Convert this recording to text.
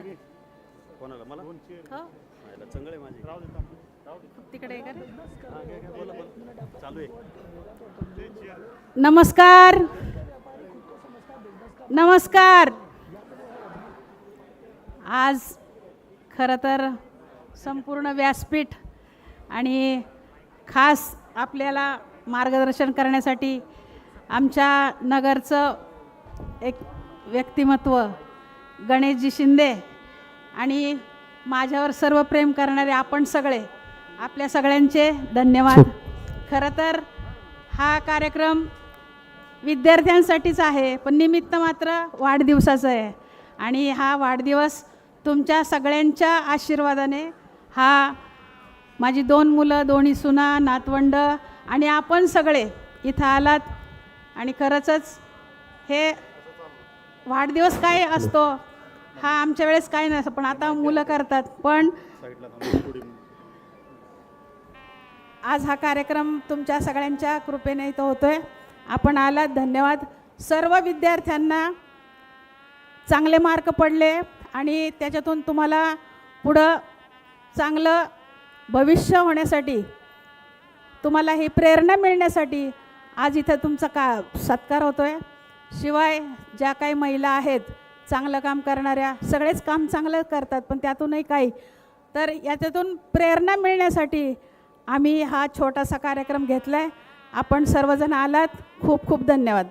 कोणाला? मला? हो. चंगळ आहे माझी तिकडे आहे का रे? घे, घे, बोला बोला. चालू आहे. नमस्कार. नमस्कार. आज खरं तर संपूर्ण व्यासपीठ आणि खास आपल्याला मार्गदर्शन करण्यासाठी आमच्या नगरचं एक व्यक्तिमत्व गणेशजी शिंदे आणि माझ्यावर सर्व प्रेम करणारे आपण सगळे आपल्या सगळ्यांचे धन्यवाद. खरं तर हा कार्यक्रम विद्यार्थ्यांसाठीच आहे पण निमित्त मात्र वाढदिवसाचं आहे. आणि हा वाढदिवस तुमच्या सगळ्यांच्या आशीर्वादाने हा माझी दोन मुलं दोन्ही सुना नातवंड आणि आपण सगळे इथं आलात. आणि खरंचच हे वाढदिवस काय असतो? हा आमच्या वेळेस काय नसतं पण आता मुलं करतात. पण आज हा कार्यक्रम तुमच्या सगळ्यांच्या कृपेने इथं होतोय. आपण आलात धन्यवाद. सर्व विद्यार्थ्यांना चांगले मार्क पडले आणि त्याच्यातून तुम्हाला पुढं चांगलं भविष्य होण्यासाठी तुम्हाला ही प्रेरणा मिळण्यासाठी आज इथं तुमचा का सत्कार होतो आहे शिवाय ज्या काही महिला आहेत चांगलं काम करणाऱ्या सगळेच काम चांगलं करतात पण त्यातूनही काही. तर याच्यातून प्रेरणा मिळण्यासाठी आम्ही हा छोटासा कार्यक्रम घेतला आहे आपण सर्वजण आलात. खूप खूप धन्यवाद.